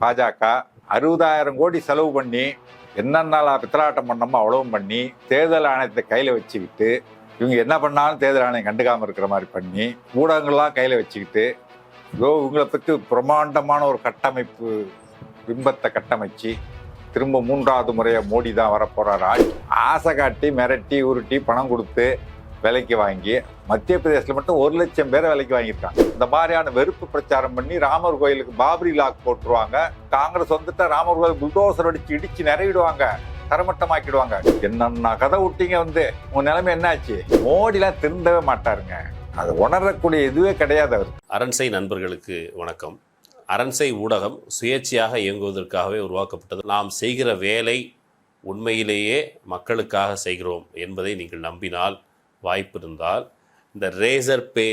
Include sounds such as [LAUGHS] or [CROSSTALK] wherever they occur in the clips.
பாஜக அறுபதாயிரம் கோடி செலவு பண்ணி என்னென்ன பித்தலாட்டம் பண்ணமோ அவ்வளவும் பண்ணி தேர்தல் ஆணையத்தை கையில் வச்சுக்கிட்டு இவங்க என்ன பண்ணாலும் தேர்தல் ஆணையம் கண்டுக்காமல் இருக்கிற மாதிரி பண்ணி ஊடகங்கள்லாம் கையில் வச்சுக்கிட்டு இதோ இவங்களை பற்றி பிரம்மாண்டமான ஒரு கட்டமைப்பு பிம்பத்தை கட்டமைச்சு திரும்ப மூன்றாவது முறையாக மோடி தான் வரப்போகிறார் ஆசை காட்டி மிரட்டி உருட்டி பணம் கொடுத்து விலைக்கு வாங்கி மத்திய பிரதேசத்தில் மட்டும் ஒரு லட்சம் பேரை விலைக்கு வாங்கியிருக்காங்க. இந்த மாதிரியான வெறுப்பு பிரச்சாரம் பண்ணி ராமர் கோயிலுக்கு பாபரி லாக் போட்டுருவாங்க. காங்கிரஸ் வந்துட்டா ராமர் கோயில் புல்டோசர் அடிச்சு இடிச்சு நிறையிடுவாங்க தரமட்டமாக்கிடுவாங்க. என்னென்ன கதை விட்டீங்க வந்து உங்க நிலைமை என்னாச்சு? மோடிலாம் திருந்தவே மாட்டாருங்க. அது உணரக்கூடிய இதுவே கிடையாது அவர் அரண்சை நண்பர்களுக்கு வணக்கம். அரண்சை ஊடகம் சுயேட்சையாக இயங்குவதற்காகவே உருவாக்கப்பட்டது. நாம் செய்கிற வேலை உண்மையிலேயே மக்களுக்காக செய்கிறோம் என்பதை நீங்கள் நம்பினால் வாய்ப்பு இருந்தால் இந்த ரேசர் பே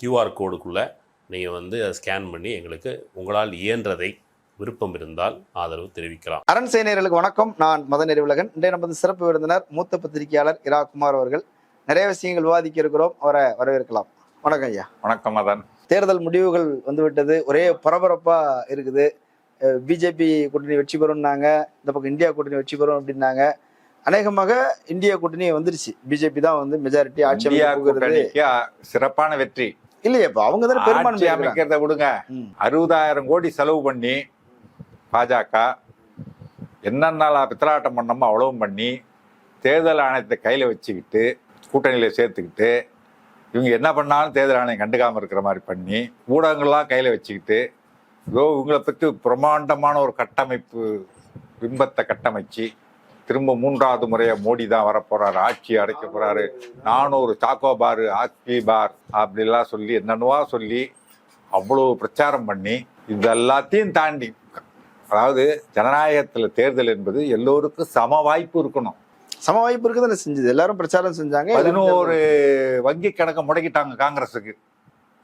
கியூஆர் கோடுக்குள்ளே நீங்கள் வந்து அதை ஸ்கேன் பண்ணி எங்களுக்கு உங்களால் இயன்றதை விருப்பம் இருந்தால் ஆதரவு தெரிவிக்கலாம். அரண் சேனையர்களுக்கு வணக்கம். நான் மத நெறிவுலகன் இன்றைய நமது சிறப்பு விருந்தினர் மூத்த பத்திரிகையாளர் இரா குமார் அவர்கள். நிறைய விஷயங்கள் விவாதிக்க இருக்கிறோம். அவரை வரவேற்கலாம். வணக்கம் ஐயா. வணக்கம் மதன். தேர்தல் முடிவுகள் வந்துவிட்டது. ஒரே பரபரப்பா இருக்குது. பிஜேபி கூட்டணி வெற்றி பெறும்னாங்க. இந்த பக்கம் இந்தியா கூட்டணி வெற்றி பெறும் அப்படின்னாங்க. அநேகமாக இந்தியா கூட்டணி வந்துருச்சு பிஜேபி தான் வந்து மெஜாரிட்டி ஆட்சி சிறப்பான வெற்றி இல்லையே இப்ப அவங்க தானே பெரும்பான்மை. அமைக்கிறத விடுங்க. அறுபதாயிரம் கோடி செலவு பண்ணி பாஜக என்னென்ன பித்தலாட்டம் பண்ணமோ அவ்வளவும் பண்ணி தேர்தல் ஆணையத்தை கையில் வச்சுக்கிட்டு கூட்டணியில் சேர்த்துக்கிட்டு இவங்க என்ன பண்ணாலும் தேர்தல் ஆணையம் கண்டுக்காம இருக்கிற மாதிரி பண்ணி ஊடகங்கள்லாம் கையில் வச்சுக்கிட்டு இதோ இவங்களை பற்றி பிரம்மாண்டமான ஒரு கட்டமைப்பு பிம்பத்தை கட்டமைச்சு திரும்ப மூன்றாவது முறையாக மோடி தான் வரப்போறாரு ஆட்சி அடைக்க போறாரு. நானூறு சாக்கோ பார் ஆக்கி பார் அப்படிலாம் சொல்லி என்னென்னவா சொல்லி அவ்வளோ பிரச்சாரம் பண்ணி இது எல்லாத்தையும் தாண்டி அதாவது ஜனநாயகத்தில் தேர்தல் என்பது எல்லோருக்கும் சம வாய்ப்பு இருக்கணும். சம வாய்ப்பு இருக்குதானே செஞ்சது? எல்லாரும் பிரச்சாரம் செஞ்சாங்க பதினோரு வங்கி கணக்கை முடக்கிட்டாங்க காங்கிரஸுக்கு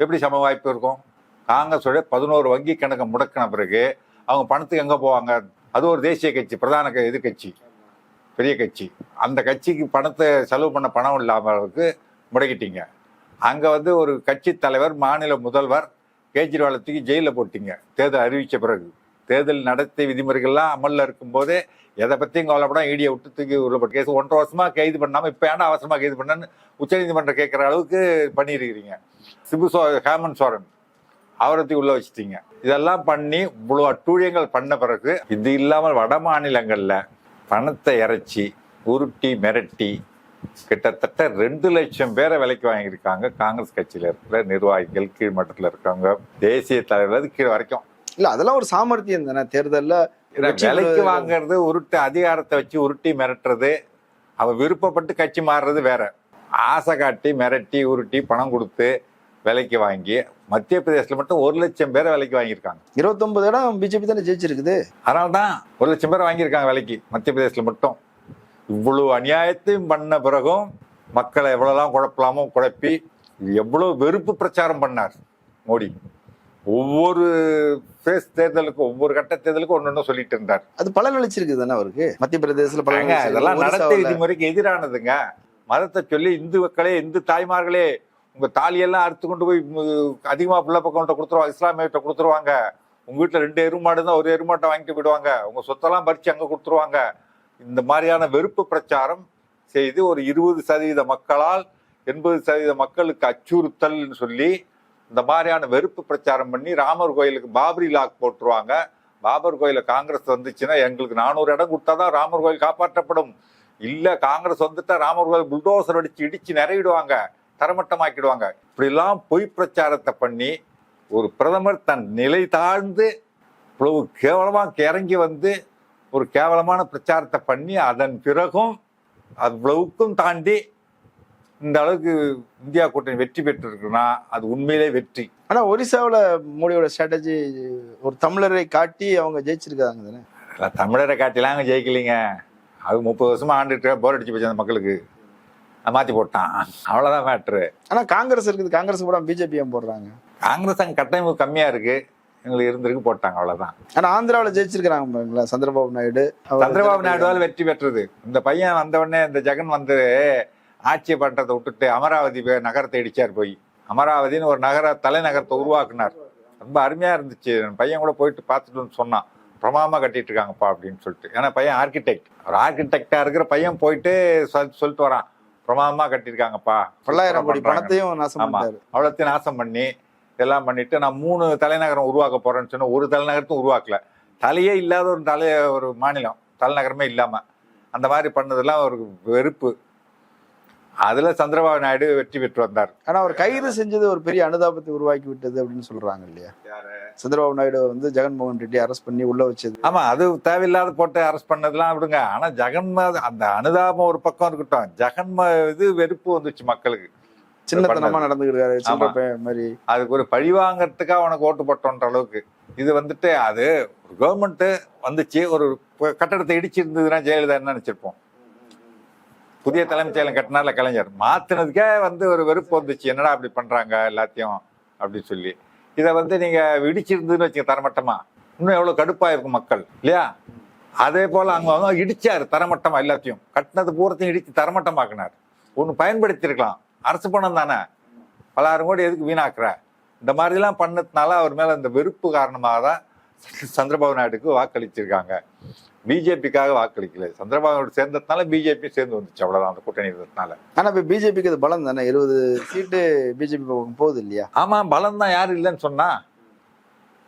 எப்படி சம வாய்ப்பு இருக்கும்? காங்கிரஸோட பதினோரு வங்கி கணக்கை முடக்கின பிறகு அவங்க பணத்துக்கு எங்கே போவாங்க? அது ஒரு தேசிய கட்சி பிரதான எதிர்க்கட்சி பெரிய கட்சி. அந்த கட்சிக்கு பணத்தை செலவு பண்ண பணம் இல்லாமலுக்கு முடக்கிட்டீங்க. அங்கே வந்து ஒரு கட்சி தலைவர் மாநில முதல்வர் கேஜ்ரிவாலை தூக்கி ஜெயிலில் போட்டீங்க. தேர்தல் அறிவித்த பிறகு. தேர்தல் நடத்தை விதிமுறைகள்லாம் அமலில் இருக்கும்போதே எதை பற்றியும் கவலைப்படாம ஈடியை விட்டு தூக்கி உள்ள கேஸ் ஒன்றரை வருஷமாக கைது பண்ணாமல் இப்போ ஏன்னா அவசரமாக கைது பண்ணன்னு உச்சநீதிமன்றம் கேட்குற அளவுக்கு பண்ணியிருக்கிறீங்க. சிபு சோ ஹேமந்த் சோரன் அவரை தூக்கி உள்ள இதெல்லாம் பண்ணி இவ்வளோ அட்டூழியங்கள் பண்ண பிறகு இது இல்லாமல் வட மாநிலங்களில் பணத்தை இறைச்சி உருட்டி மிரட்டி கிட்டத்தட்ட ரெண்டு லட்சம் பேரை விலைக்கு வாங்கியிருக்காங்க காங்கிரஸ் கட்சியில் இருக்கிற நிர்வாகிகள் கீழ் மட்டத்தில் இருக்காங்க. தேசிய தலைவர் கீழ் வரைக்கும். இல்ல அதெல்லாம் ஒரு சாமர்த்தியம் தானே. தேர்தல்ல விலைக்கு வாங்குறது உருட்டு அதிகாரத்தை வச்சு உருட்டி மிரட்டுறது அவன் விருப்பப்பட்டு கட்சி மாறுறது வேற. ஆசை காட்டி மிரட்டி உருட்டி பணம் கொடுத்து விலைக்கு வாங்கி மத்திய பிரதேசத்தில் மட்டும் ஒரு லட்சம் பேரை விலைக்கு வாங்கியிருக்காங்க. இருபத்தொன்பது இடம் பிஜேபி தானே ஜெயிச்சிருக்குது? அதனால தான் ஒரு லட்சம் பேரை வாங்கியிருக்காங்க விலைக்கு மத்திய பிரதேசத்தில் மட்டும். இவ்வளவு அநியாயத்தையும் பண்ண பிறகும் மக்களை எவ்வளோலாம் குழப்பலாமோ குழப்பி எவ்வளவு வெறுப்பு பிரச்சாரம் பண்ணார் மோடி. ஒவ்வொரு ஃபேஸ் தேர்தலுக்கும் ஒவ்வொரு கட்ட தேர்தலுக்கும் ஒன்று ஒன்று சொல்லிட்டு இருந்தார். அது பலன் அளிச்சிருக்கு தானே அவருக்கு? மத்திய பிரதேசத்துல பலன். இதெல்லாம் நடத்தை விதிமுறைக்கு எதிரானதுங்க. மதத்தை சொல்லி இந்து மக்களே இந்து தாய்மார்களே உங்க தாலியெல்லாம் அறுத்து கொண்டு போய் அதிகமாக அதிகமா பிள்ளை பக்கம் கொடுத்துருவா இஸ்லாமியிட்ட கொடுத்துருவாங்க. உங்க வீட்டுல ரெண்டு எருமாடு தான் ஒரு எருமாட்டை வாங்கிட்டு போயிடுவாங்க. உங்க சொத்தெல்லாம் பறிச்சு அங்க கொடுத்துருவாங்க. இந்த மாதிரியான வெறுப்பு பிரச்சாரம் செய்து ஒரு இருபது சதவீத மக்களால் எண்பது சதவீத மக்களுக்கு அச்சுறுத்தல்னு சொல்லி இந்த மாதிரியான வெறுப்பு பிரச்சாரம் பண்ணி ராமர் கோயிலுக்கு பாபரி லாக் போட்டுருவாங்க. பாபர் கோயில காங்கிரஸ் வந்துச்சுன்னா எங்களுக்கு நானூறு இடம் கொடுத்தாதான் ராமர் கோயில் காப்பாற்றப்படும். இல்ல காங்கிரஸ் வந்துட்டா ராமர் கோயில் புல்டோசர் அடிச்சு இடிச்சு நிறையிடுவாங்க. தரமட்டமாக்கிடுவாங்க. இப்படிலாம் பொய் பிரச்சாரத்தை பண்ணி ஒரு பிரதமர் தன் நிலை தாழ்ந்து இவ்வளவு கேவலமா இறங்கி வந்து ஒரு கேவலமான பிரச்சாரத்தை பண்ணி அதன் பிறகும் அவ்வளவுக்கும் தாண்டி இந்த அளவுக்கு இந்தியா கூட்டணி வெற்றி பெற்றிருக்குன்னா அது உண்மையிலே வெற்றி. ஆனா ஒரிசாவுல மோடியோட ஸ்ட்ராட்டஜி ஒரு தமிழரை காட்டி அவங்க ஜெயிச்சிருக்காங்க தானே? தமிழரை காட்டிலாம் அங்கே ஜெயிக்கலைங்க. அது முப்பது வருஷமா ஆண்டுட்டு போர் அடிச்சு போச்சு அந்த மக்களுக்கு. மாத்தி போட்டான். அவ்வளவுதான் மேட்ரு ஆனா காங்கிரஸ் இருக்குது காங்கிரஸ் கூட பிஜேபி ஏன் போடுறாங்க? காங்கிரஸ் அங்கே கட்டமைப்பு கம்மியா இருக்கு. எங்களுக்கு இருந்திருக்கு போட்டாங்க அவ்வளவுதான். ஆனா ஆந்திராவுல ஜெயிச்சிருக்கிறாங்க சந்திரபாபு நாயுடு. சந்திரபாபு நாயுடுவால் வெற்றி பெற்றது. இந்த பையன் வந்த உடனே இந்த ஜெகன் வந்து ஆட்சி பண்றதை விட்டுட்டு அமராவதி நகரத்தை இடிச்சார் போய். அமராவதின்னு ஒரு நகர தலைநகரத்தை உருவாக்குனார். ரொம்ப அருமையா இருந்துச்சு. பையன் கூட போயிட்டு பார்த்துட்டு வந்து சொன்னான். பிரமாதமாக கட்டிட்டு இருக்காங்கப்பா அப்படின்னு சொல்லிட்டு. ஏன்னா பையன் ஆர்கிடெக்ட் ஒரு ஆர்கிடெக்டா இருக்கிற பையன் போயிட்டு சொல் சொல்லிட்டு வரான். பிரமாதமாக கட்டியிருக்காங்கப்பா. பல்லாயிரம் கோடி. பணத்தையும் நாசம் ஆமா. பண்ணிட்டாரு. அவ்வளோத்தையும் நாசம் பண்ணி எல்லாம் பண்ணிட்டு நான் மூணு தலைநகரம் உருவாக்க போறேன்னு சொன்னா ஒரு தலைநகரத்தும் உருவாக்கல. தலையே இல்லாத ஒரு தலைய ஒரு மாநிலம். தலைநகரமே இல்லாம. அந்த மாதிரி பண்ணதெல்லாம் ஒரு வெறுப்பு. அதுல சந்திரபாபு நாயுடு வெற்றி பெற்று வந்தார். ஆனா அவர் கைது செஞ்சது ஒரு பெரிய அனுதாபத்தை உருவாக்கி விட்டது அப்படின்னு சொல்றாங்க இல்லையா? சந்திரபாபு நாயுடு வந்து ஜெகன்மோகன் ரெட்டி அரெஸ்ட் பண்ணி உள்ள வச்சது. ஆமா அது தேவையில்லாத போட்டு அரெஸ்ட் பண்ணதெல்லாம் விடுங்க. ஆனா ஜெகன்ம அந்த அனுதாபம் ஒரு பக்கம் இருக்கட்டும். ஜெகன்ம இது வெறுப்பு வந்துச்சு மக்களுக்கு. சின்னத்தனமா நடந்துக்கிட்டாரு சின்ன மாதிரி. அதுக்கு ஒரு பழி வாங்கறதுக்காக உனக்கு ஓட்டு போட்டோன்ற அளவுக்கு. இது வந்துட்டு அது கவர்மெண்ட் வந்துச்சு. ஒரு கட்டடத்தை இடிச்சிருந்ததுன்னா ஜெயலலிதா என்ன நினைச்சிருப்போம். புதிய தலைமைச் செயலம் கட்டினார்ல கலைஞர். மாத்தினதுக்கே வந்து ஒரு வெறுப்பு வந்துச்சு. என்னடா அப்படி பண்றாங்க எல்லாத்தையும் அப்படின்னு சொல்லி. இதை வந்து நீங்க இடிச்சிருந்துன்னு வச்சுக்க தரமட்டமா. இன்னும் எவ்வளவு கடுப்பா இருக்கும் மக்கள் இல்லையா? அதே போல அங்க அவங்க இடிச்சாரு தரமட்டமா எல்லாத்தையும். கட்டினது பூரத்தையும் இடிச்சு தரமட்டமாக்குனார். ஒன்று பயன்படுத்தியிருக்கலாம். அரசு பணம் தானே. பலாயிரம் கோடி எதுக்கு வீணாக்குற? இந்த மாதிரிலாம் பண்ணதுனால அவர் மேல இந்த வெறுப்பு காரணமாக தான் சந்திரபாபு நாயுடுக்கு வாக்களிச்சிருக்காங்க. பிஜேபிக்காக வாக்களிக்கல. சந்திரபாபு நாயுடு சேர்ந்ததுனால பிஜேபி சேர்ந்து வந்துச்சு அவ்வளவுதான் அந்த கூட்டணி இருந்ததுனால. ஆனா இப்ப பிஜேபிக்கு அது பலம் தானே? இருபது சீட்டு பிஜேபி பக்கம் போகுது இல்லையா? ஆமா பலம் தான் யாரும் இல்லைன்னு சொன்னா.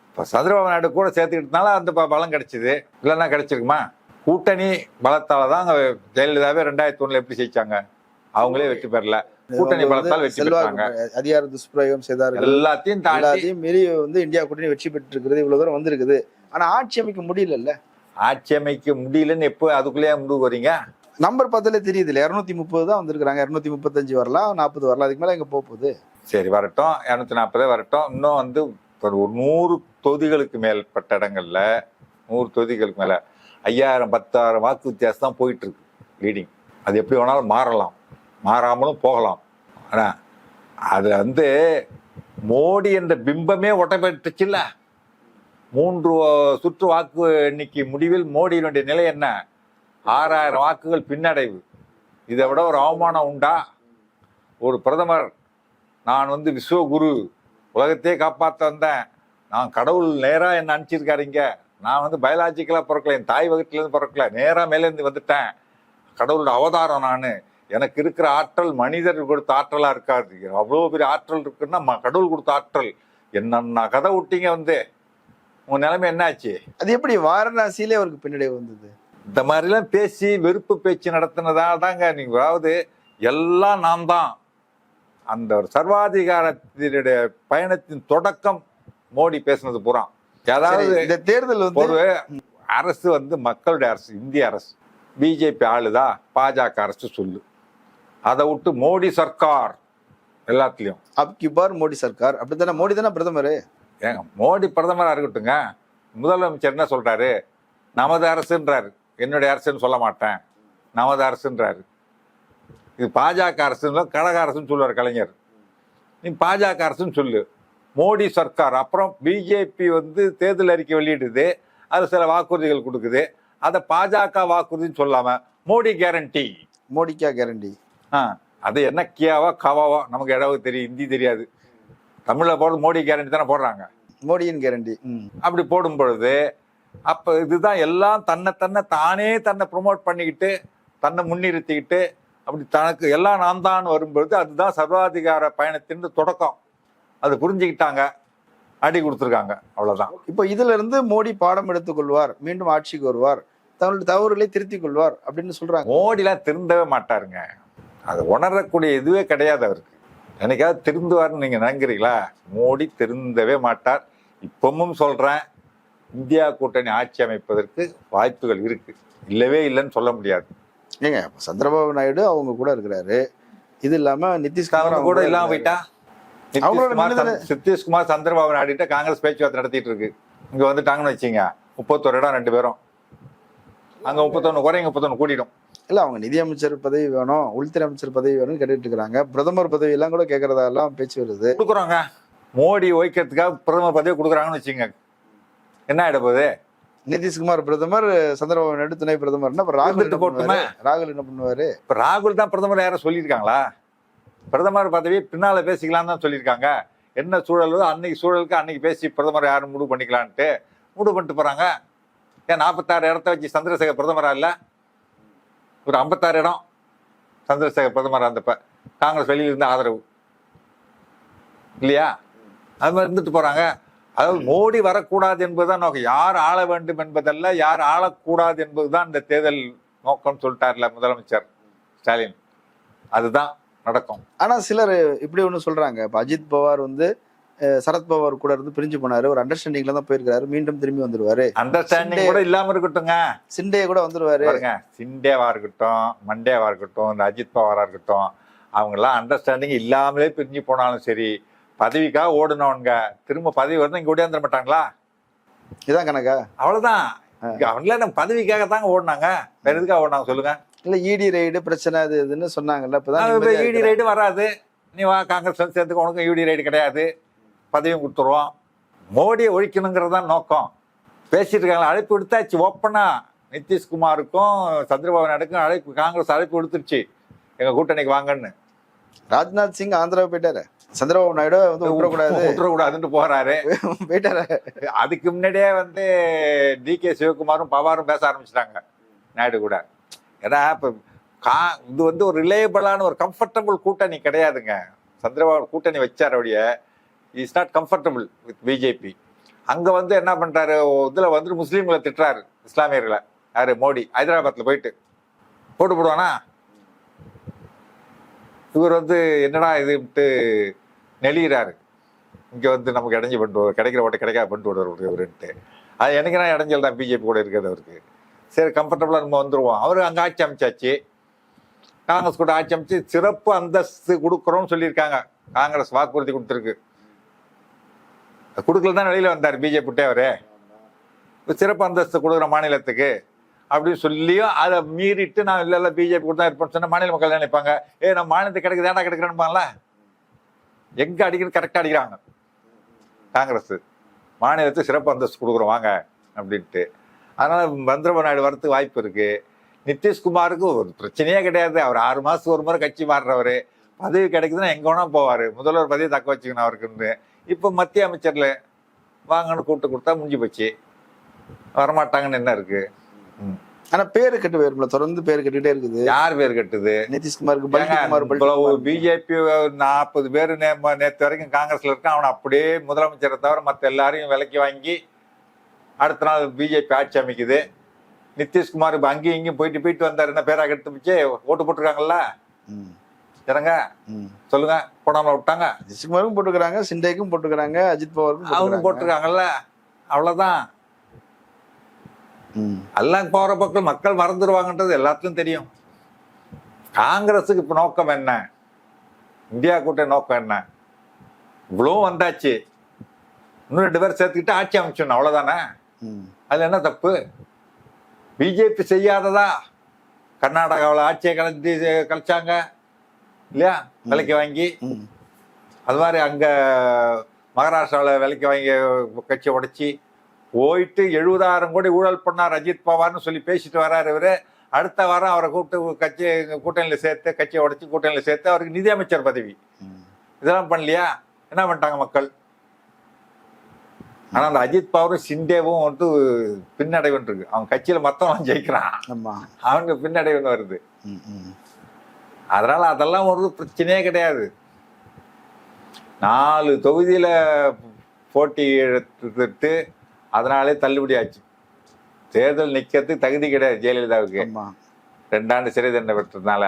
இப்ப சந்திரபாபு நாயுடு கூட சேர்த்துக்கிட்டனால அந்த ப- பலம் கிடைச்சது. இல்லைன்னா கிடைச்சிருக்குமா? கூட்டணி பலத்தால தான் அங்க ஜெயலலிதாவே ரெண்டாயிரத்தி ஒண்ணுல எப்படி ஜெயிச்சாங்க? அவங்களே வெற்றி பெறல. கூட்டணி பலத்தால் வெற்றி பெற்றாங்க. அதிகார துஷ்பிரயோகம் செய்தார்கள் எல்லாத்தையும் எல்லாத்தையும் மீறி வந்து இந்தியா கூட்டணி வெற்றி பெற்று இருக்குது இவ்வளவு தூரம் வந்திருக்குது. ஆனா ஆட்சி அமைக்க முடியலல்ல. ஆட்சி அமைக்க முடியலன்னு எப்போ அதுக்குள்ளேயே முடிவு வரீங்க நம்பர் பார்த்தாலே தெரியுது இல்ல இருநூத்தி முப்பது தான் வந்திருக்காங்க இருநூத்தி முப்பத்தஞ்சு வரலாம் நாற்பது வரலாம். அதுக்கு மேல எங்க போக போகுது? சரி வரட்டும். இரநூத்தி நாற்பதே வரட்டும். இன்னும் வந்து ஒரு ஒரு நூறு தொகுதிகளுக்கு மேற்பட்ட இடங்கள்ல நூறு தொகுதிகளுக்கு மேல ஐயாயிரம் பத்தாயிரம் வாக்கு வித்தியாசம் தான் போயிட்டு இருக்கு. லீடிங் அது எப்படி வேணாலும் மாறலாம். மாறாமலும் போகலாம். ஆனால் அது வந்து மோடி என்ற பிம்பமே ஒட்டப்பட்டுச்சுல்ல? மூன்று சுற்று வாக்கு எண்ணிக்கை முடிவில் மோடியினுடைய நிலை என்ன? ஆறாயிரம் வாக்குகள் பின்னடைவு. இதை விட ஒரு அவமானம் உண்டா? ஒரு பிரதமர் நான் வந்து விஸ்வகுரு உலகத்தையே காப்பாற்ற வந்தேன். நான் கடவுள் நேராக என்ன அனுப்பிச்சிருக்காருங்க நான் வந்து பயாலாஜிக்கலாக பிறக்கல என் தாய் வகுப்புலேருந்து பிறக்கல. நேராக மேலேருந்து வந்துட்டேன். கடவுளோட அவதாரம் நான். எனக்கு இருக்கிற ஆற்றல் மனிதர் கொடுத்த ஆற்றலா இருக்காது. அவ்வளோ பெரிய ஆற்றல் இருக்குன்னா ம- கடவுள் கொடுத்த ஆற்றல். என்னென்ன கதை விட்டீங்க வந்து. உங்க நிலைமை என்னாச்சு? அது எப்படி வாரணாசியிலே அவருக்கு பின்னடைவு வந்தது? இந்த மாதிரிலாம் பேசி வெறுப்பு பேச்சு நடத்தினதால தாங்க நீங்க அதாவது எல்லாம் நாம் தான். அந்த ஒரு சர்வாதிகாரத்தினுடைய பயணத்தின் தொடக்கம் மோடி பேசுனது பூரா. அதாவது இந்த தேர்தல் வந்து ஒரு அரசு வந்து மக்களுடைய அரசு இந்திய அரசு. பிஜேபி ஆளுதா? பாஜக அரசு சொல்லு. அதை விட்டு மோடி சர்க்கார் எல்லாத்துலயும். அப்கி பார் மோடி சர்க்கார். அப்படித்தானே? மோடி தானே பிரதமர்? ஏங்க மோடி பிரதமரா இருக்கட்டுங்க முதலமைச்சர் என்ன சொல்றாரு? நமது அரசுன்றாரு. என்னுடைய அரசுன்னு சொல்ல மாட்டேன். நமது அரசுன்றாரு. இது பாஜக அரசுன்னு கழக அரசுன்னு சொல்லுவார் கலைஞர். நீ பாஜக அரசுன்னு சொல்லு. மோடி சர்க்கார். அப்புறம் பிஜேபி வந்து தேர்தல் அறிக்கை வெளியிடுது. அது சில வாக்குறுதிகள் கொடுக்குது. அதை பாஜக வாக்குறுதின்னு சொல்லாம மோடி கேரண்டி மோடிக்கா கேரண்டி அது என்ன கியாவா கவாவா? நமக்கு இடவு தெரியும் ஹிந்தி தெரியாது. தமிழில் போடுறது மோடி கேரண்டி தானே போடுறாங்க. மோடியின் கேரண்டி அப்படி போடும் பொழுது அப்ப இதுதான் எல்லாம் தன்னை தன்னை தானே தன்னை ப்ரொமோட் பண்ணிக்கிட்டு தன்னை முன்னிறுத்திக்கிட்டு அப்படி தனக்கு எல்லாம் நான் தான் வரும்பொழுது அதுதான் சர்வாதிகார பயணத்தின் தொடக்கம். அது புரிஞ்சுக்கிட்டாங்க. அடி கொடுத்துருக்காங்க. அவ்வளவுதான். இப்போ இதுல இருந்து மோடி பாடம் எடுத்துக் கொள்வார் மீண்டும் ஆட்சிக்கு வருவார் தங்களுடைய தவறுகளை திருத்திக் கொள்வார் அப்படின்னு சொல்றாங்க. மோடிலாம் திருந்தவே மாட்டாருங்க. அது உணரக்கூடிய இதுவே கிடையாது அவருக்கு. என்னைக்காவது திருந்துவார்னு நீங்க நினைக்கிறீங்களா? மோடி திருந்தவே மாட்டார். இப்பவும் சொல்றேன் இந்தியா கூட்டணி ஆட்சி அமைப்பதற்கு வாய்ப்புகள் இருக்கு. இல்லவே இல்லைன்னு சொல்ல முடியாது. ஏங்க சந்திரபாபு நாயுடு அவங்க கூட இருக்கிறாரு. இது இல்லாம நிதிஷ்குமார் கூட கூட இல்லாம இருக்கிறாரு. போயிட்டா? நிதிஷ்குமார் சந்திரபாபு நாயுடு காங்கிரஸ் பேச்சுவார்த்தை நடத்திட்டு இருக்கு. இங்க வந்துட்டாங்கன்னு வச்சுங்க முப்பத்தொரு இடம் ரெண்டு பேரும். அங்க முப்பத்தொன்னு குறைங்க முப்பத்தொன்னு கூட்டிடும் இல்ல அவங்க நிதியமைச்சர் பதவி வேணும் உள்துறை அமைச்சர் பதவி வேணும்னு கேட்டுட்டு இருக்காங்க பிரதமர் பதவி எல்லாம் கூட கேட்கறதா எல்லாம் பேச்சு வருது. கொடுக்குறோங்க. மோடி ஓய்க்கிறதுக்காக பிரதமர் பதவி கொடுக்குறாங்கன்னு வச்சுங்க என்ன ஆயிட போகுது? நிதிஷ்குமார் பிரதமர் சந்திரபாபு நாயுடு துணை பிரதமர்னா அப்ப ராகுல் போட்டுமே. ராகுல் என்ன பண்ணுவாரு? இப்ப ராகுல் தான் பிரதமர் யாரும் சொல்லியிருக்காங்களா? பிரதமர் பதவி பின்னால பேசிக்கலாம் தான் சொல்லியிருக்காங்க. என்ன சூழலோ அன்னைக்கு சூழலுக்கு அன்னைக்கு பேசி பிரதமர் யாரும் முடிவு பண்ணிக்கலான்ட்டு முடிவு பண்ணிட்டு போறாங்க. ஏன் நாற்பத்தாறு இடத்த வச்சு சந்திரசேகர் பிரதமரா இல்ல? ஒரு ஐம்பத்தாறு இடம் சந்திரசேகர் பிரதமர் இருந்தப்ப காங்கிரஸ் வெளியில் இருந்து ஆதரவு. இல்லையா? அது மாதிரி இருந்துட்டு போறாங்க. அதாவது மோடி வரக்கூடாது என்பதுதான் நோக்கம். யார் ஆள வேண்டும் என்பதல்ல யார் ஆளக்கூடாது என்பதுதான் இந்த தேர்தல் நோக்கம் சொல்லிட்டார்ல முதலமைச்சர் ஸ்டாலின். அதுதான் நடக்கும். ஆனா சிலர் இப்படி ஒன்று சொல்றாங்க. இப்போ அஜித் பவார் வந்து அஹ், சரத் பவார் கூட இருந்து பிரிஞ்சு போனாரு. ஒரு அண்டர்ஸ்டாண்டிங்ல தான் போயிருக்காரு மீண்டும் திரும்பி வந்துருவாரு. அண்டர்ஸ்டாண்டிங் கூட இல்லாம இருக்கட்டுங்க. சிண்டே கூட வந்துருவாரு. சிண்டேவா இருக்கட்டும் மண்டேவா இருக்கட்டும் இந்த அஜித் பவாரா இருக்கட்டும் அவங்க எல்லாம் அண்டர்ஸ்டாண்டிங் இல்லாமலே பிரிஞ்சு போனாலும் சரி பதவிக்காக ஓடுனவனுங்க திரும்ப பதவி வந்து இங்க ஓடியாந்துட மாட்டாங்களா? இதான் கணக்கா? அவ்வளவுதான். அவங்கள நம்ம பதவிக்காக தாங்க ஓடினாங்க. வேற எதுக்காக ஓடினாங்க சொல்லுங்க. இல்ல இடி ரைடு பிரச்சனை அது இதுன்னு சொன்னாங்கல்ல இப்பதான் இடி. ரைடு வராது. நீ வா காங்கிரஸ் சேர்த்துக்க உனக்கும் இடி ரைடு கிடையாது. பதவியும் கொடுத்துருவோம். மோடியை ஒழிக்கணுங்கிறது தான் நோக்கம். பேசிட்டு இருக்காங்க அழைப்பு விடுத்தாச்சு ஓப்பனா. நிதிஷ்குமாருக்கும் சந்திரபாபு நாயுடுக்கும் அழைப்பு காங்கிரஸ் அழைப்பு விடுத்துருச்சு எங்க கூட்டணிக்கு வாங்கன்னு. ராஜ்நாத் சிங் ஆந்திரா போயிட்டாரு. சந்திரபாபு நாயுடு வந்து விட்டுறக்கூடாது. விட்டுறக்கூடாதுன்னு போறாரு. [LAUGHS] போயிட்டாரு. அதுக்கு முன்னாடியே வந்து டி கே சிவகுமாரும் பவாரும் பேச ஆரம்பிச்சிட்டாங்க. நாயுடு கூட. ஏன்னா இப்போ கா இது வந்து ஒரு ரிலேயபிளான ஒரு கம்ஃபர்டபுள் கூட்டணி கிடையாதுங்க. சந்திரபாபு கூட்டணி வச்சார் அப்படியே. Is not comfortable with BJP அங்கே வந்து என்ன பண்ணுறாரு இதில் வந்து முஸ்லீம்களை திட்டுறாரு இஸ்லாமியர்களை. யார்? மோடி. ஹைதராபாத்தில் போயிட்டு போட்டு போடுவானா? இவர் வந்து என்னடா இதுன்ட்டு நெளிகிறாரு இங்கே வந்து நமக்கு இடைஞ்சு பண்ணிட்டு வருவார். கிடைக்கிற ஓட்ட கிடைக்காது பண்ணிட்டு விடுவார் இவருன்ட்டு. அது எனக்கு நான் இடைஞ்சல் தான் பிஜேபி கூட இருக்கிறது அவருக்கு. சரி கம்ஃபர்டபுளாக நம்ம வந்துடுவோம் அவர் அங்கே ஆட்சி அமைச்சாச்சு. காங்கிரஸ் கூட ஆட்சி அமைச்சு சிறப்பு அந்தஸ்து கொடுக்குறோம்னு சொல்லியிருக்காங்க. காங்கிரஸ் வாக்குறுதி கொடுத்துருக்கு. கொடுக்கல தான் வெளியில் வந்தார் பிஜேபி விட்டே அவர். சிறப்பு அந்தஸ்து கொடுக்குற மாநிலத்துக்கு அப்படின்னு சொல்லியும் அதை மீறிட்டு நான் இல்லை இல்லை பிஜேபி கூட தான் இருப்பேன்னு சொன்னால் மாநில மக்கள் நினைப்பாங்க? ஏ நம்ம மாநிலத்துக்கு கிடைக்குது ஏன்டா கிடைக்கிறேன்பாங்களா எங்கே அடிக்கிறது கரெக்டாக அடிக்கிறாங்க. காங்கிரஸ். மாநிலத்துக்கு சிறப்பு அந்தஸ்து கொடுக்குறோம் வாங்க அப்படின்ட்டு. அதனால் சந்திரபாபு நாயுடு வரத்துக்கு வாய்ப்பு இருக்குது நிதிஷ்குமாருக்கு ஒரு பிரச்சனையே கிடையாது. அவர் ஆறு மாதத்துக்கு ஒரு முறை கட்சி மாறுறவர். பதவி கிடைக்குதுன்னா எங்கே வேணால் போவார். முதல்வர் பதவி தக்க வச்சுக்கணும் அவருக்குன்னு. இப்போ மத்திய அமைச்சர்ல வாங்கன்னு கூப்பிட்டு கொடுத்தா முடிஞ்சு போச்சு. வரமாட்டாங்கன்னு என்ன இருக்கு. ஆனா பேரு கெட்டு போயிரும்ல தொடர்ந்து பேர் கெட்டுட்டே இருக்குது. யார் பேர் கட்டுது? நிதிஷ்குமாருக்கு பிஜேபி நாற்பது பேர் நேத்து வரைக்கும் காங்கிரஸ்ல இருக்கான் அவனை அப்படியே முதலமைச்சரை தவிர மத்த எல்லாரையும் விலைக்கு வாங்கி அடுத்த நாள் பிஜேபி ஆட்சி அமைக்குது. நிதிஷ்குமார் இப்ப அங்கேயும் இங்கேயும் போயிட்டு போயிட்டு வந்தாரு. என்ன பேரா கெடுத்து பிடிச்சு ஓட்டு போட்டிருக்காங்கல்ல? ஜனங்க சொல்லுங்க போடாம விட்டாங்க. நிதிஷ்குமாருக்கும் போட்டுக்கிறாங்க சிண்டேக்கும் போட்டுக்கிறாங்க அஜித் பவாருக்கும் அவங்க போட்டிருக்காங்கல்ல அவ்வளவுதான். ம். எல்லாம் போற பக்கம் மக்கள் மறந்துடுவாங்கன்றது எல்லாத்துக்கும் தெரியும். காங்கிரஸுக்கு இப்ப நோக்கம் என்ன? இந்தியா கூட்டணி நோக்கம் என்ன? இவ்வளவும் வந்தாச்சு. இன்னும் ரெண்டு பேரும் சேர்த்துக்கிட்டு ஆட்சி அமைச்சிடணும் அவ்வளவுதானே? ம். அதுல என்ன தப்பு? பிஜேபி செய்யாததா? கர்நாடகாவில் ஆட்சியை கலைச்சி கலைச்சாங்க. இல்லையா? விலைக்கு வாங்கி. அது மாதிரி அங்க மகாராஷ்டிராவில் விலைக்கு வாங்கி கட்சியை உடைச்சி போயிட்டு எழுபதாயிரம் கோடி ஊழல் பண்ணார் அஜித் பவார்னு சொல்லி பேசிட்டு வர்றாரு இவரு. அடுத்த வாரம் அவரை கூப்பிட்டு கட்சி கூட்டணியில் சேர்த்து கட்சியை உடைச்சி கூட்டணியில் சேர்த்து அவருக்கு நிதியமைச்சர் பதவி. இதெல்லாம் பண்ணலையா? என்ன பண்ணிட்டாங்க மக்கள்? ஆனா அந்த அஜித் பவாரும் சிண்டேவும் வந்து பின்னடைவுன்னு இருக்கு. அவன் கட்சியில மத்தவன் ஜெயிக்கிறான். ஆமா. அவங்க பின்னடைவுன்னு வருது. அதனால அதெல்லாம் ஒரு பிரச்சனையே கிடையாது. நாலு தொகுதியில போட்டி எடுத்துட்டு அதனாலே தள்ளுபடி ஆச்சு. தேர்தல் நிக்கிறதுக்கு தகுதி கிடையாது ஜெயலலிதாவுக்கு. ரெண்டாண்டு சிறை தண்டனை பெற்றதுனால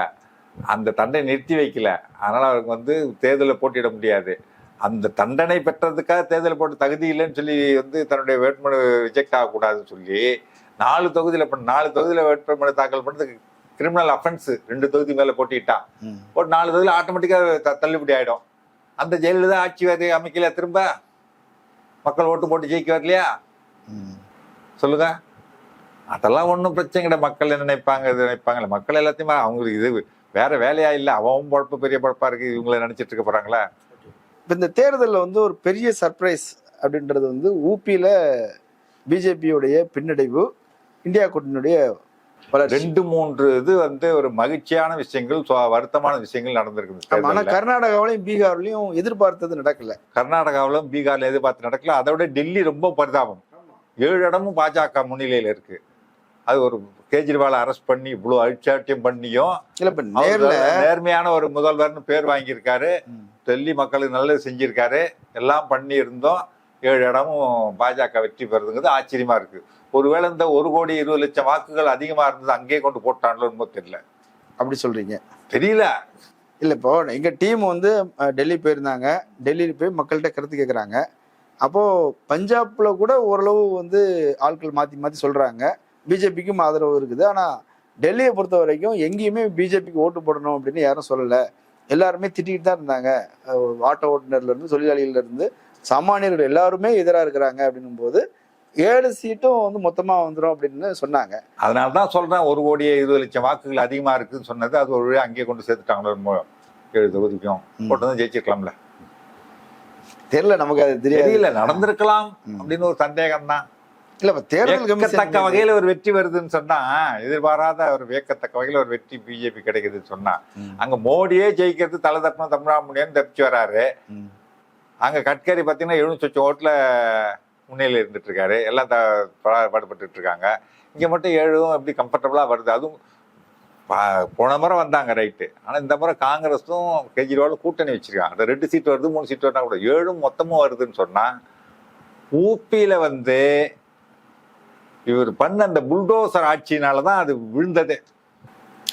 அந்த தண்டனை நிறுத்தி வைக்கல. அதனால அவருக்கு வந்து தேர்தலில் போட்டியிட முடியாது. அந்த தண்டனை பெற்றதுக்காக தேர்தல் போட்டு தகுதி இல்லைன்னு சொல்லி வந்து தன்னுடைய வேட்புமனு ரிஜெக்ட் ஆகக்கூடாதுன்னு சொல்லி நாலு தொகுதியில பண்ண நாலு தொகுதியில வேட்புமனு தாக்கல் பண்ணதுக்கு கிரிமினல் அஃபென்ஸ் ரெண்டு தொகுதி மேல போட்டிட்டா. ஒரு நாலு தொகுதியில் ஆட்டோமேட்டிக்காக தள்ளுபடி ஆயிடும். அந்த ஜெயலலிதா ஆட்சி வேறு அமைக்கல திரும்ப? மக்கள் ஓட்டு போட்டு ஜெயிக்க வரலையா. சொல்லுங்க. அதெல்லாம் ஒன்றும் பிரச்சனை கிடையாது. மக்கள் என்ன நினைப்பாங்க இது நினைப்பாங்கல்ல மக்கள் எல்லாத்தையுமே அவங்களுக்கு இது வேற வேலையா இல்லை அவன் பொழப்பு பெரிய பொழப்பா இருக்கு இவங்கள நினைச்சிட்டு இருக்க போறாங்களா? இப்ப இந்த தேர்தல்ல வந்து ஒரு பெரிய சர்ப்ரைஸ் அப்படின்றது வந்து ஊபியில பிஜேபியுடைய பின்னடைவு இந்தியா கூட்டணியுடைய ரெண்டு மூன்று இது வந்து ஒரு மகிழ்ச்சியான விஷயங்கள் வருத்தமான விஷயங்கள் நடந்திருக்குது. ஆமா, ஆனா. கர்நாடகாவிலையும் பீகார்லயும் எதிர்பார்த்தது நடக்கல. கர்நாடகாவிலும் பீகார்ல எதிர்பார்த்து நடக்கல. அதை விட டெல்லி ரொம்ப பரிதாபம். ஏழு இடமும் பாஜக முன்னிலையில் இருக்கு. அது ஒரு கேஜ்ரிவாலை அரெஸ்ட் பண்ணி இவ்வளோ அழிச்சாட்டியம் பண்ணியும் இல்ல நேர்மையான ஒரு முதல்வர்னு பேர் வாங்கியிருக்காரு. டெல்லி மக்களுக்கு நல்லது செஞ்சிருக்காரு. எல்லாம் பண்ணி இருந்தோம் ஏழு இடமும் பாஜக வெற்றி பெறுதுங்கிறது ஆச்சரியமா இருக்கு. ஒருவேளை இந்த ஒரு கோடி இருபது லட்சம் வாக்குகள் அதிகமா இருந்தது அங்கேயே கொண்டு போட்டாங்களோ என்னமோ தெரியல. அப்படி சொல்றீங்க. தெரியல. இல்ல இப்போ எங்க டீம் வந்து டெல்லி போயிருந்தாங்க. டெல்லியில போய் மக்கள்கிட்ட கருத்து கேட்குறாங்க அப்போ பஞ்சாப்ல கூட ஓரளவு வந்து ஆட்கள் மாத்தி மாத்தி சொல்றாங்க. பிஜேபிக்கும் ஆதரவு இருக்குது. ஆனா டெல்லியை பொறுத்த வரைக்கும் எங்கேயுமே பிஜேபிக்கு ஓட்டு போடணும் அப்படின்னு யாரும் சொல்லல. எல்லாருமே திட்டிகிட்டு தான் இருந்தாங்க. ஆட்டோ ஓட்டுநர்ல இருந்து தொழிலாளிகள்ல இருந்து. சாமானியர்கள் எல்லாருமே எதிராக இருக்கிறாங்க அப்படின்னும் போது ஏழு சீட்டும் வந்து மொத்தமா வந்துடும் அப்படின்னு சொன்னாங்க அதனால தான் சொல்றேன் ஒரு கோடி இருபது லட்சம் வாக்குகள் அதிகமா இருக்குன்னு சொன்னது அது ஒரு வழியா அங்கேயே கொண்டு சேர்த்துட்டாங்களோ ஏழு தொகுதிக்கும். போட்டு தான் ஜெயிச்சிருக்கலாம்ல தெரியல நமக்கு அது தெரியல நடந்திருக்கலாம். அப்படின்னு ஒரு சந்தேகம் தான் இல்ல இப்ப தேர்தல் கமிஷன் வகையில ஒரு வெற்றி வருதுன்னு சொன்னா எதிர்பாராத ஒரு வியக்கத்தக்க வகையில ஒரு வெற்றி பிஜேபி கிடைக்குதுன்னு சொன்னா. அங்க மோடியே ஜெயிக்கிறது தலை தப்பணும் தமிழ்நாடு தப்பிச்சு வராரு. அங்க கட்கரி பாத்தீங்கன்னா எழுநூத்தி சொச்சம் ஓட்டுல முன்னிலையில் இருந்துட்டு இருக்காரு எல்லாம் த- பா- பாடுபட்டுட்டு இருக்காங்க இங்க மட்டும் ஏழும் எப்படி கம்ஃபர்டபுளா வருது? அதுவும் போன முறை வந்தாங்க ரைட்டு ஆனா இந்த முறை காங்கிரஸும் கெஜ்ரிவாலும் கூட்டணி வச்சிருக்காங்க. அந்த ரெண்டு சீட் வருது மூணு சீட் வருதா கூட ஏழும் மொத்தமும் வருதுன்னு சொன்னா ஊப்பியில வந்து இவர் பண்ண அந்த புல்டோசர் ஆட்சியினால தான் அது விழுந்ததே.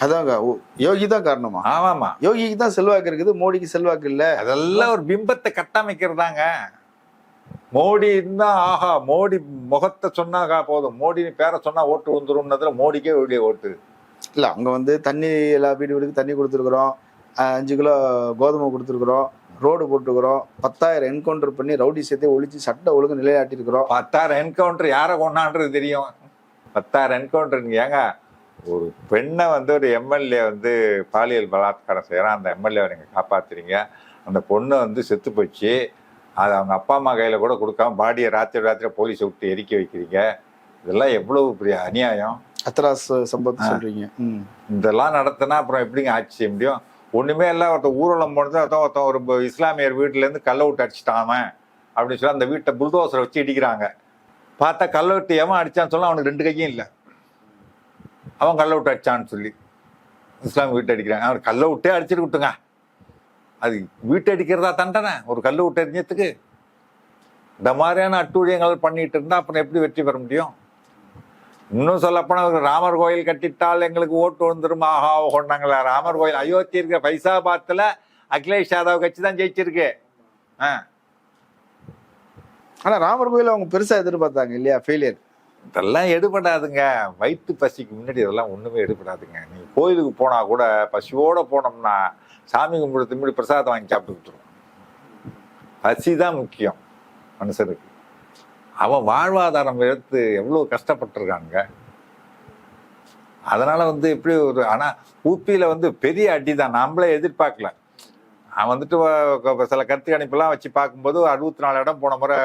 அதாங்க யோகி தான் காரணமா? ஆமாமா. யோகிக்கு தான் செல்வாக்கு இருக்குது மோடிக்கு செல்வாக்கு இல்ல. அதெல்லாம் ஒரு பிம்பத்தை கட்டமைக்கிறதாங்க. மோடி இருந்தா ஆஹா மோடி முகத்தை சொன்னா போதும். மோடி பேரை சொன்னா ஓட்டு வந்துரும்னதுல மோடிக்கே வெளியே ஓட்டு. இல்ல அங்க வந்து தண்ணி எல்லா வீடு வீடுக்கு தண்ணி கொடுத்துருக்குறோம். அஞ்சு கிலோ கோதுமை கொடுத்துருக்குறோம். ரோடு போட்டுருக்குறோம். பத்தாயிரம் என்கவுண்டர் பண்ணி ரவுடி சேர்த்து ஒழிச்சு சட்ட ஒழுங்கு நிலையாட்டிருக்கிறோம். பத்தாயிரம் என்கவுண்டர் யாரை கொண்டான்றது தெரியும்? பத்தாயிரம் என்கவுண்டர் ஏங்க? ஒரு பெண்ணை வந்து ஒரு எம்எல்ஏ வந்து பாலியல் பலாத்காரம் செய்கிறான் அந்த எம்எல்ஏவை நீங்கள் காப்பாத்துறீங்க. அந்த பொண்ணு வந்து செத்து போச்சு. அது அவங்க அப்பா அம்மா கையில் கூட கொடுக்காம பாடியை ராத்திரி ராத்திரி போலீஸை விட்டு எரிக்க வைக்கிறீங்க. இதெல்லாம் எவ்வளவு பெரிய அநியாயம். அத்தராஸ் சம்பவத்தை சொல்றீங்க. ம். இதெல்லாம் நடத்தினா அப்புறம் எப்படிங்க ஆட்சி செய்ய முடியும்? ஒண்ணுமே இல்லை ஒருத்தன் ஊர்வலம் போனது ஒருத்தன் ஒருத்தன் ஒரு இஸ்லாமியர் வீட்டுல இருந்து கல்லை விட்டு அடிச்சிட்டான் அவன். அப்படின்னு சொல்லி அந்த வீட்டை புல்டோசரை வச்சு இடிக்கிறாங்க. பார்த்தா கல்லை விட்டு எவன் அடிச்சான்னு சொல்ல அவனுக்கு ரெண்டு கையும் இல்லை. அவன் கல்லை விட்டு அடிச்சான்னு சொல்லி. இஸ்லாம் வீட்டை அடிக்கிறாங்க. அவன் கல்லை விட்டே அடிச்சிட்டு விட்டுங்க அது வீட்டை அடிக்கிறதா தண்டனை? ஒரு கல்லை விட்டு எரிஞ்சதுக்கு இந்த மாதிரியான அட்டூழியங்கள் பண்ணிட்டு இருந்தா அப்புறம் எப்படி வெற்றி பெற முடியும்? இன்னும் சொல்லப்போனா ராமர் கோயில் கட்டிட்டால் எங்களுக்கு ஓட்டு வந்துரும் ஆஹா கொண்டாங்களா ராமர் கோயில் அயோத்தி இருக்க பைசாபாத்துல அகிலேஷ் யாதவ் கட்சி தான் ஜெயிச்சிருக்கு. ஆ, ஆனா ராமர் கோயில் அவங்க பெருசா எதிர்பார்த்தாங்க இல்லையா? ஃபெயிலியர் இதெல்லாம் எடுபடாதுங்க. வயிற்று பசிக்கு முன்னாடி இதெல்லாம் ஒண்ணுமே எடுபடாதுங்க. நீங்க கோயிலுக்கு போனா கூட பசியோட போனோம்னா சாமி கும்பிட திரும்பி பிரசாதம் வாங்கி சாப்பிட்டு விட்டுரும் பசி தான் முக்கியம் மனுஷனுக்கு. அவன் வாழ்வாதாரம் எடுத்து எவ்வளோ கஷ்டப்பட்டிருக்காங்க அதனால் வந்து எப்படி ஒரு ஆனால் ஊப்பியில் வந்து பெரிய அடி தான் நம்மளே எதிர்பார்க்கல. அவன் வந்துட்டு சில கருத்து கணிப்பெல்லாம் வச்சு பார்க்கும்போது அறுபத்தி நாலு இடம் போன முறை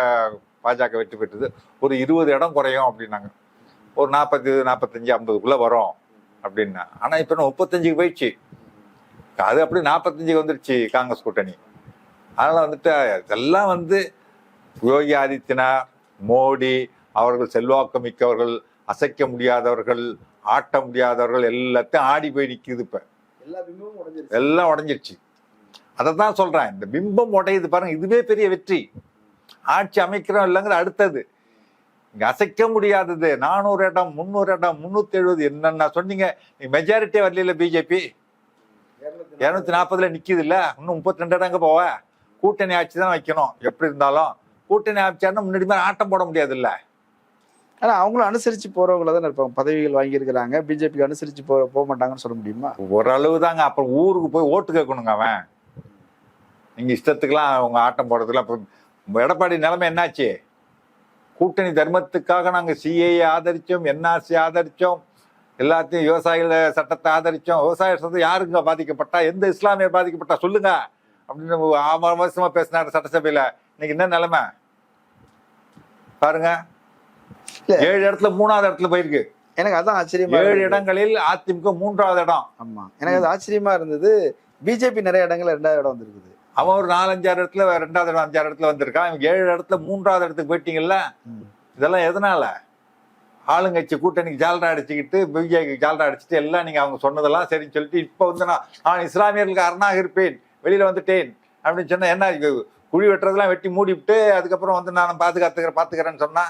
பாஜக வெற்றி பெற்றது. ஒரு இருபது இடம் குறையும் அப்படின்னாங்க. ஒரு நாற்பத்தி நாற்பத்தஞ்சு ஐம்பதுக்குள்ளே வரும் அப்படின்னா. ஆனால் இப்போ முப்பத்தஞ்சுக்கு போயிடுச்சு. அது அப்படி நாற்பத்தஞ்சுக்கு வந்துருச்சு காங்கிரஸ் கூட்டணி. அதனால வந்துட்டு இதெல்லாம் வந்து யோகி ஆதித்யநாத் மோடி அவர்கள் செல்வாக்கு மிக்கவர்கள் அசைக்க முடியாதவர்கள் ஆட்ட முடியாதவர்கள் எல்லாத்தையும் ஆடி போய் நிக்குது இப்ப. எல்லாம் உடைஞ்சிருச்சு. அதை தான் சொல்றேன் இந்த பிம்பம் உடையுது பாருங்க இதுவே பெரிய வெற்றி. ஆட்சி அமைக்கிறோம் இல்லைங்கிற அடுத்தது. இங்க அசைக்க முடியாதது நானூறு இடம் முந்நூறு இடம் முன்னூத்தி எழுபது என்னென்ன சொன்னீங்க? மெஜாரிட்டியே வரல பிஜேபி இருநூத்தி நாற்பதுல நிக்குது இல்ல இன்னும் முப்பத்தி ரெண்டு இடம் போவ? கூட்டணி ஆட்சி தான் வைக்கணும். எப்படி இருந்தாலும். கூட்டணி ஆட்சியாருன்னா முன்னாடி மாதிரி ஆட்டம் போட முடியாது இல்ல ஆனா அவங்களும் அனுசரிச்சு போறவங்கள தான் இருப்பாங்க. பதவிகள் வாங்கி இருக்கிறாங்க பிஜேபிக்கு அனுசரிச்சு போற போக மாட்டாங்கன்னு சொல்ல முடியுமா? ஓரளவு தாங்க அப்புறம் ஊருக்கு போய் ஓட்டு கேட்கணுங்க அவன். நீங்க இஷ்டத்துக்குலாம் அவங்க ஆட்டம் போடுறதுல அப்புறம் எடப்பாடி நிலைமை என்னாச்சு? கூட்டணி தர்மத்துக்காக நாங்க சிஏஏ ஆதரிச்சோம் என்ஆர்சி ஆதரிச்சோம். எல்லாத்தையும் விவசாயிகள சட்டத்தை ஆதரிச்சோம். விவசாய சட்டத்தை யாருங்க பாதிக்கப்பட்டா? எந்த இஸ்லாமியர் பாதிக்கப்பட்டா? சொல்லுங்க. அப்படின்னு ஆமா வருஷமா பேசினாரு சட்டசபையில. இன்னைக்கு என்ன நிலைமை? பாருங்க. ஏழு இடத்துல மூணாவது இடத்துல போயிருக்கு. எனக்கு அதான் ஆச்சரியமா ஏழு. இடங்களில் அதிமுக மூன்றாவது இடம். ஆமா. எனக்கு அது ஆச்சரியமா இருந்தது. பிஜேபி நிறைய இடங்கள்ல ரெண்டாவது இடம் வந்திருக்குது. அவன் ஒரு நாலஞ்சாறு இடத்துல ரெண்டாவது இடம் அஞ்சாறு இடத்துல வந்திருக்கான். இவங்க ஏழு இடத்துல மூன்றாவது இடத்துக்கு போயிட்டீங்கல்ல. இதெல்லாம் எதனால? ஆளுங்கட்சி கூட்டணிக்கு ஜால்ரா அடிச்சுக்கிட்டு பிஜேபி ஜால்ரா அடிச்சுட்டு எல்லாம் நீங்க அவங்க சொன்னதெல்லாம் சரின்னு சொல்லிட்டு இப்போ வந்து நான் நான் இஸ்லாமியர்களுக்கு அரணாக இருப்பேன் வெளியில வந்துட்டேன் அப்படின்னு சொன்னா என்ன குழி வெட்டுறதெல்லாம் வெட்டி மூடிவிட்டு அதுக்கப்புறம் வந்து நான் பாதுகாத்துக்கிறேன் பாத்துக்கிறேன்னு சொன்னா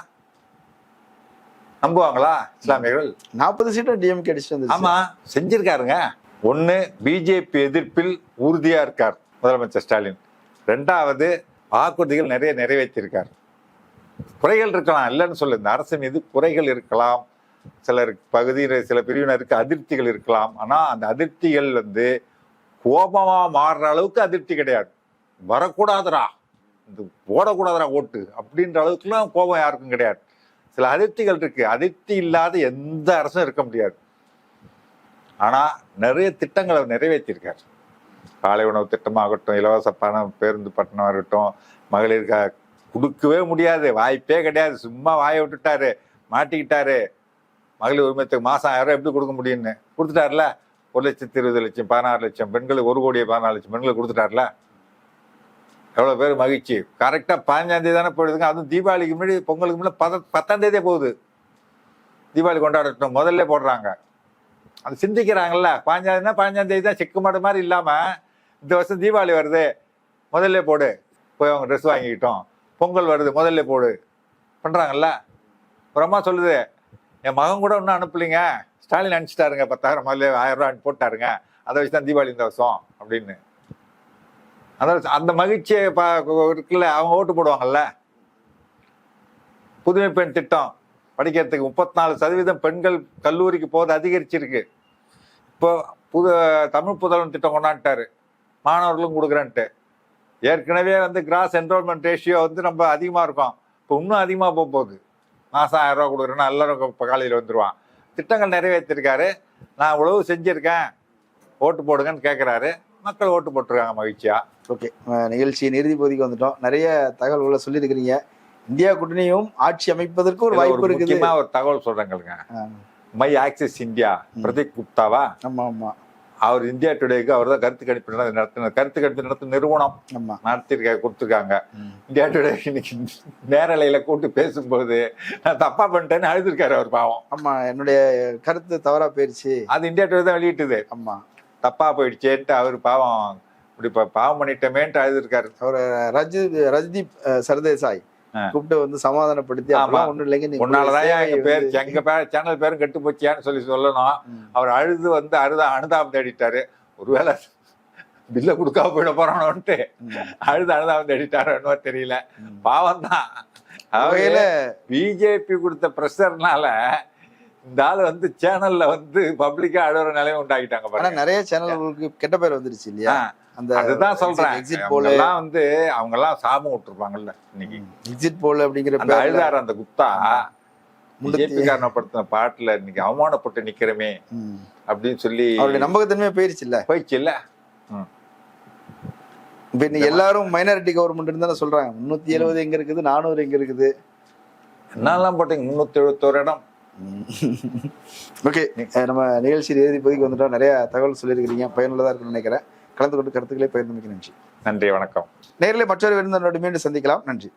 நம்புவாங்களா இஸ்லாமியர்கள்? நாற்பது சீட்டும் டிஎம்கே அடிச்சுட்டு வந்துருச்சு. ஆமா செஞ்சிருக்காருங்க. ஒண்ணு பிஜேபி எதிர்ப்பில் உறுதியா இருக்கார் முதலமைச்சர் ஸ்டாலின். ரெண்டாவது வாக்குறுதிகள் நிறைய நிறைவேற்றியிருக்கார் குறைகள் இருக்கலாம் இல்லைன்னு சொல்லு. இந்த அரசு மீது குறைகள் இருக்கலாம். சிலர் பகுதியில் சில பிரிவினருக்கு அதிருப்திகள் இருக்கலாம். ஆனால் அந்த அதிருப்திகள் வந்து கோபமாக மாறுற அளவுக்கு அதிருப்தி கிடையாது. வரக்கூடாதுடா. இது போடக்கூடாதுடா ஓட்டு. அப்படின்ற அளவுக்குலாம் கோபம் யாருக்கும் கிடையாது. சில அதிருப்திகள் இருக்கு. அதிருப்தி இல்லாத எந்த அரசும் இருக்க முடியாது. ஆனால் நிறைய திட்டங்களை அவர் நிறைவேற்றியிருக்கார் காலை உணவு திட்டமாகட்டும் இலவச பணம் பேருந்து பட்டணம் இருக்கட்டும் மகளிருக்கு கொடுக்கவே முடியாது. வாய்ப்பே கிடையாது. சும்மா வாயை விட்டுட்டாரு. மாட்டிக்கிட்டாரு. மகளிர் உரிமத்துக்கு மாதம் ஆயிரம் எப்படி கொடுக்க முடியும்னு? கொடுத்துட்டாருல? ஒரு லட்சத்தி இருபது லட்சம் பதினாறு லட்சம் பெண்களுக்கு ஒரு கோடியே பதினாறு லட்சம் பெண்களுக்கு கொடுத்துட்டார்ல? எவ்வளோ பேர் மகிழ்ச்சி. கரெக்டாக பதினஞ்சாம் தேதி தானே போயிடுதுங்க. அதுவும் தீபாவளிக்கு முன்னாடி பொங்கலுக்கு முன்னாடி பத பத்தாம் தேதியே போகுது. தீபாவளி கொண்டாடட்டும். முதல்ல போடுறாங்க. அது சிந்திக்கிறாங்கல்ல. பாஞ்சாந்தேதினா பாஞ்சாம் தேதி தான் செக்கு மாடு மாதிரி இல்லாமல் இந்த வருஷம் தீபாவளி வருது. முதல்ல போடு. போய் அவங்க ட்ரெஸ் வாங்கிக்கிட்டோம். பொங்கல் வருது முதல்ல போடு. பண்ணுறாங்கல்ல ஒரு அம்மா சொல்லுது என் மகன் கூட ஒன்றும் அனுப்பலைங்க. ஸ்டாலின் அனுப்பிச்சிட்டாருங்க பத்தாயிரம் முதல்ல ஆயிரம் அனுப்பி போட்டாருங்க. அதை வச்சு தான் தீபாவளி இந்த வருஷம் அப்படின்னு. அதாவது அந்த மகிழ்ச்சியை பா இருக்குல்ல அவங்க ஓட்டு போடுவாங்கல்ல? புதுமை பெண் திட்டம். படிக்கிறதுக்கு முப்பத்தி நாலு சதவீதம் பெண்கள் கல்லூரிக்கு போவது அதிகரிச்சிருக்கு. இப்போ புது தமிழ் புதல்வன் திட்டம் கொண்டாந்துட்டாரு. மாணவர்களும் கொடுக்குறேன்ட்டு. ஏற்கனவே வந்து கிராஸ் என்ரோல்மெண்ட் ரேஷியோ வந்து ரொம்ப அதிகமாக இருக்கும். இப்போ இன்னும் அதிகமாக போக போகுது. மாதம் ஆயிரம் ரூபா கொடுக்குறேன்னா எல்லாரும் இப்போ காலையில் வந்துடுவான் திட்டங்கள் நிறைவேற்றிருக்காரு. நான் உழவு செஞ்சுருக்கேன். ஓட்டு போடுங்கன்னு கேட்குறாரு மக்கள் ஓட்டு போட்டிருக்காங்க மகிழ்ச்சியா? ஓகே. நிகழ்ச்சியின் இறுதி பகுதிக்கு வந்துட்டோம். நிறைய தகவல்களை சொல்லியிருக்கிறீங்க. இந்தியா கூட்டணியும் ஆட்சி அமைப்பதற்கு ஒரு வாய்ப்பு இருக்குது. ஒரு தகவல் சொல்றேங்களுங்க ஆ, மை ஆக்சிஸ் இந்தியா. பிரதீப் குப்தாவா? ஆமா ஆமா. அவர் இந்தியா டுடேக்கு அவர் தான் கருத்து கணிப்பு நடத்தி- நடத்தின கருத்து கணிப்பு நடத்தும் நிறுவனம் நடத்திருக்க கொடுத்துருக்காங்க. இந்தியா டுடே இன்னைக்கு நேரலையில கூட்டு பேசும்போது நான் தப்பா பண்ணிட்டேன்னு அழுதுருக்காரு அவர் பாவம். ஆமா என்னுடைய கருத்து தவறா போயிருச்சு. அது இந்தியா டுடே தான் வெளியிட்டுது. ஆமா. தப்பா போயிடுச்சேன்ட்டு அவர் பாவம் இப்படி பாவம் பண்ணிட்டமேன்ட்டு அழுதுருக்காரு. அவர் ரஜி ரஜ்தீப் சர்தேசாய். கூப்பிட்டு வந்து சமாதானப்படுத்தி ஆமா. ஒண்ணும் இல்லைங்க. நீ உன்னாலதான் எங்க பேர் எங்க பேர் சேனல் பேரும் கெட்டு போச்சியான்னு சொல்லி சொல்லணும். அவர் அழுது வந்து அழுதா அனுதாபம் தேடிட்டாரு. ஒருவேளை பில்ல கொடுக்காம போயிட போறானோன்ட்டு. அழுது அழுதாபம் தேடிட்டாரோ தெரியல. பாவம் தான் வகையில பிஜேபி கொடுத்த ப்ரெஷர்னால இந்த ஆள் வந்து சேனல்ல வந்து பப்ளிக்கா அழுகிற நிலைமை உண்டாக்கிட்டாங்க நிறைய சேனல்களுக்கு கெட்ட பேர் வந்துருச்சு இல்லையா? அந்த அதுதான் சொல்றேன். எக்ஸிட் போல எல்லாம் வந்து அவங்க எல்லாம் சாபம் விட்டுருப்பாங்கல்ல இன்னைக்கு. எக்ஸிட் போல் அப்படிங்கிற அந்த அழுதார் அந்த குப்தா பிஜேபி காரணப்படுத்தின பாட்டுல இன்னைக்கு அவமானப்பட்டு நிக்கிறமே. அப்படின்னு சொல்லி அவருடைய நம்பகத்தன்மையே போயிருச்சு இல்ல போயிடுச்சு இல்ல இப்ப இன்னைக்கு எல்லாரும் மைனாரிட்டி கவர்மெண்ட் தானே சொல்றாங்க. முன்னூத்தி எழுபது எங்க இருக்குது? நானூறு எங்க இருக்குது? என்னெல்லாம் போட்டீங்க? முன்னூத்தி எழுபத்தோரு இடம். ஓகே [LAUGHS] நம்ம நிகழ்ச்சியில் இறுதி பகுதிக்கு வந்துட்டோம். நிறைய தகவல் சொல்லியிருக்கிறீங்க. பயனுள்ளதா இருக்கும்னு நினைக்கிறேன். கலந்து கொண்டு கருத்துக்களை பகிர்ந்து நன்றி. நன்றி வணக்கம். நேரில் மற்றொரு விருந்தினரோடு மீண்டும் சந்திக்கலாம். நன்றி.